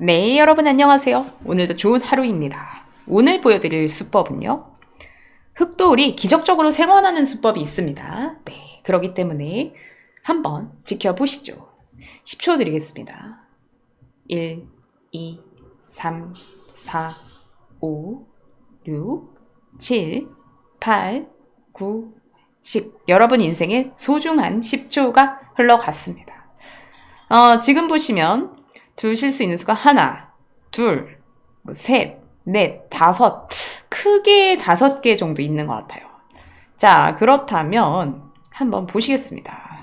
네, 여러분 안녕하세요. 오늘도 좋은 하루입니다. 오늘 보여드릴 수법은요. 흑돌이 기적적으로 생원하는 수법이 있습니다. 네, 그렇기 때문에 한번 지켜보시죠. 10초 드리겠습니다. 1, 2, 3, 4, 5, 6, 7, 8, 9, 10. 여러분 인생의 소중한 10초가 흘러갔습니다. 어, 지금 보시면 두실 수 있는 수가 하나, 둘, 뭐 셋, 넷, 다섯, 크게 다섯 개 정도 있는 것 같아요. 자, 그렇다면 한번 보시겠습니다.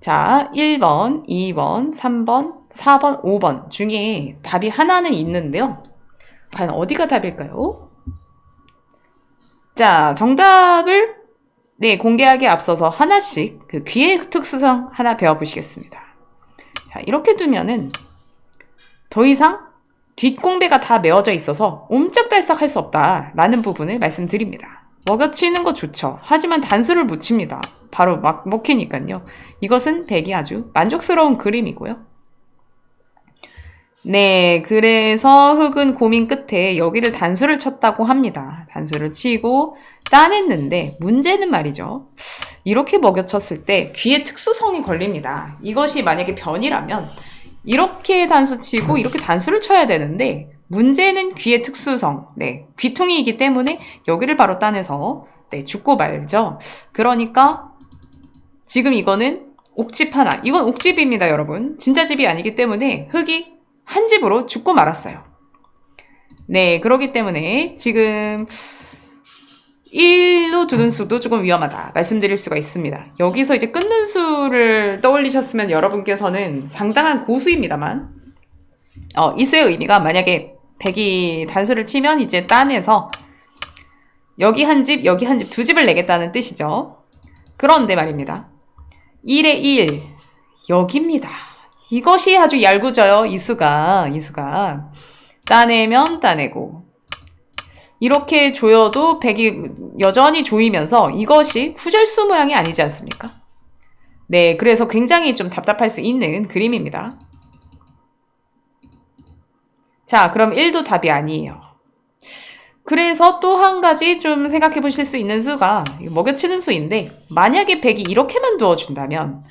자, 1번, 2번, 3번, 4번, 5번 중에 답이 하나는 있는데요. 과연 어디가 답일까요? 자, 정답을 네, 공개하기 앞서서 하나씩 그 귀의 특수성 하나 배워보시겠습니다. 자, 이렇게 두면은 더 이상 뒷공배가 다 메어져 있어서 옴짝달싹 할 수 없다라는 부분을 말씀드립니다. 먹여치는 거 좋죠. 하지만 단수를 못 칩니다. 바로 막 먹히니까요. 이것은 백이 아주 만족스러운 그림이고요. 네, 그래서 흑은 고민 끝에 여기를 단수를 쳤다고 합니다. 단수를 치고 따냈는데 문제는 말이죠. 이렇게 먹여쳤을 때 귀에 특수성이 걸립니다. 이것이 만약에 변이라면 이렇게 단수 치고 이렇게 단수를 쳐야 되는데 문제는 귀의 특수성. 네, 귀퉁이이기 때문에 여기를 바로 따내서 네, 죽고 말죠. 그러니까 지금 이거는 옥집 하나. 이건 옥집입니다, 여러분. 진짜 집이 아니기 때문에 흙이 한 집으로 죽고 말았어요. 네, 그러기 때문에 지금 1로 두는 수도 조금 위험하다 말씀드릴 수가 있습니다. 여기서 이제 끊는 수를 떠올리셨으면 여러분께서는 상당한 고수입니다만 어, 이 수의 의미가 만약에 100이 단수를 치면 이제 딴에서 여기 한 집, 여기 한 집, 두 집을 내겠다는 뜻이죠. 그런데 말입니다. 1에 1, 여기입니다. 이것이 아주 얄궂어요, 이 수가, 이 수가. 따내면 따내고, 이렇게 조여도 백이 여전히 조이면서 이것이 후절수 모양이 아니지 않습니까? 네, 그래서 굉장히 좀 답답할 수 있는 그림입니다. 자, 그럼 1도 답이 아니에요. 그래서 또 한 가지 좀 생각해 보실 수 있는 수가 먹여치는 수인데 만약에 백이 이렇게만 두어준다면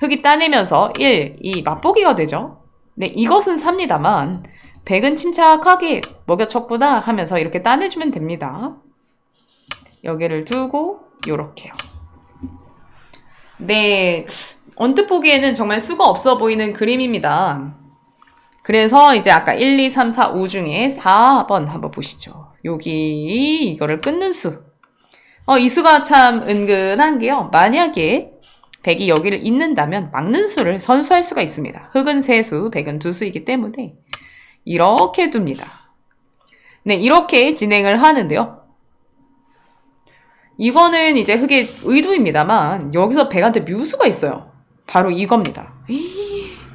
흙이 따내면서 1, 2 맛보기가 되죠. 네, 이것은 삽니다만 백은 침착하게 먹여쳤구나 하면서 이렇게 따내주면 됩니다. 여기를 두고 요렇게요. 네, 언뜻 보기에는 정말 수가 없어 보이는 그림입니다. 그래서 이제 아까 1, 2, 3, 4, 5 중에 4번 한번 보시죠. 여기 이거를 끊는 수. 어, 이 수가 참 은근한 게요. 만약에 백이 여기를 잇는다면 막는 수를 선수할 수가 있습니다. 흑은 세수, 백은 두수이기 때문에 이렇게 둡니다. 네, 이렇게 진행을 하는데요. 이거는 이제 흑의 의도입니다만 여기서 백한테 묘수가 있어요. 바로 이겁니다.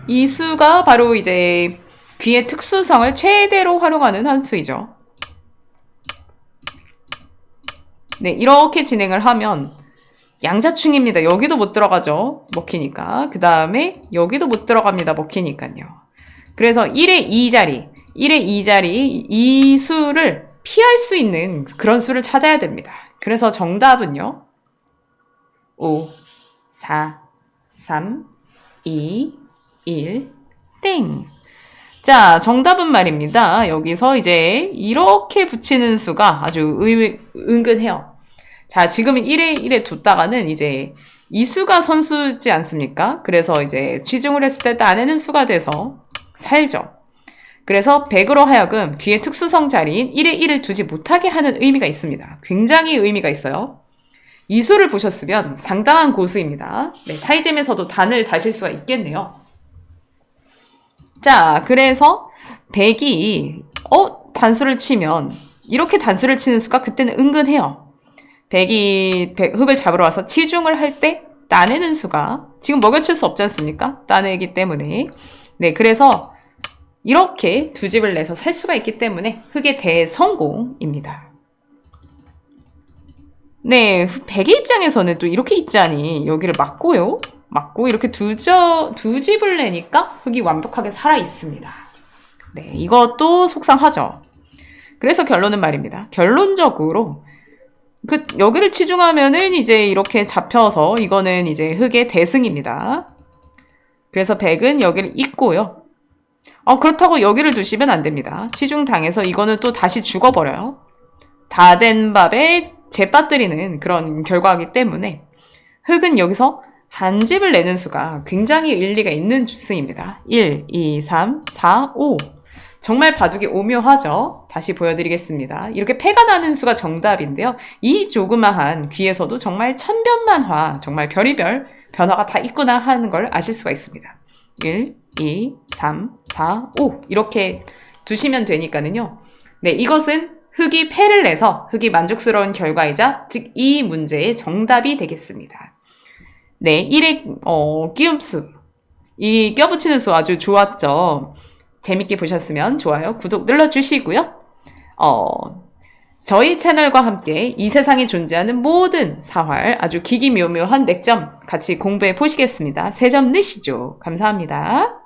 이 수가 바로 이제 귀의 특수성을 최대로 활용하는 한 수이죠. 네, 이렇게 진행을 하면 양자충입니다. 여기도 못 들어가죠. 먹히니까. 그 다음에 여기도 못 들어갑니다. 먹히니까요. 그래서 1의 2 자리, 1의 2 자리 이 수를 피할 수 있는 그런 수를 찾아야 됩니다. 그래서 정답은요. 5, 4, 3, 2, 1, 땡. 자, 정답은 말입니다. 여기서 이제 이렇게 붙이는 수가 아주 의, 은근해요. 자, 지금은 1에 1에 뒀다가는 이제 이 수가 선수지 않습니까? 그래서 이제 취중을 했을 때 딴에는 수가 돼서 살죠. 그래서 100으로 하여금 귀의 특수성 자리인 1에 1을 두지 못하게 하는 의미가 있습니다. 굉장히 의미가 있어요. 이 수를 보셨으면 상당한 고수입니다. 네, 타이잼에서도 단을 다실 수가 있겠네요. 자, 그래서 100이 어 단수를 치면 이렇게 단수를 치는 수가 그때는 은근해요. 100이 100, 흙을 잡으러 와서 치중을 할 때 따내는 수가 지금 먹여칠 수 없지 않습니까? 따내기 때문에 네, 그래서 이렇게 두 집을 내서 살 수가 있기 때문에 흑의 대성공입니다. 네, 백의 입장에서는 또 이렇게 있자니 여기를 막고요. 맞고 이렇게 두, 저, 두 집을 내니까 흙이 완벽하게 살아 있습니다. 네, 이것도 속상하죠. 그래서 결론은 말입니다. 결론적으로 그 여기를 치중하면은 이제 이렇게 잡혀서 이거는 이제 흙의 대승입니다. 그래서 100은 여기를 잇고요. 어, 그렇다고 여기를 두시면 안 됩니다. 치중당해서 이거는 또 다시 죽어버려요. 다 된 밥에 재 빠뜨리는 그런 결과이기 때문에 흙은 여기서 한 집을 내는 수가 굉장히 일리가 있는 수입니다. 1, 2, 3, 4, 5. 정말 바둑이 오묘하죠? 다시 보여드리겠습니다. 이렇게 패가 나는 수가 정답인데요. 이 조그마한 귀에서도 정말 천변만화, 정말 별의별 변화가 다 있구나 하는 걸 아실 수가 있습니다. 1, 2, 3, 4, 5. 이렇게 두시면 되니까는요. 네, 이것은 흙이 패를 내서 흙이 만족스러운 결과이자 즉 이 문제의 정답이 되겠습니다. 네, 1의 어, 끼움수. 이 껴붙이는 수 아주 좋았죠. 재밌게 보셨으면 좋아요, 구독 눌러주시고요. 어, 저희 채널과 함께 이 세상에 존재하는 모든 사활 아주 기기묘묘한 맥점 같이 공부해 보시겠습니다. 세 점 내시죠. 감사합니다.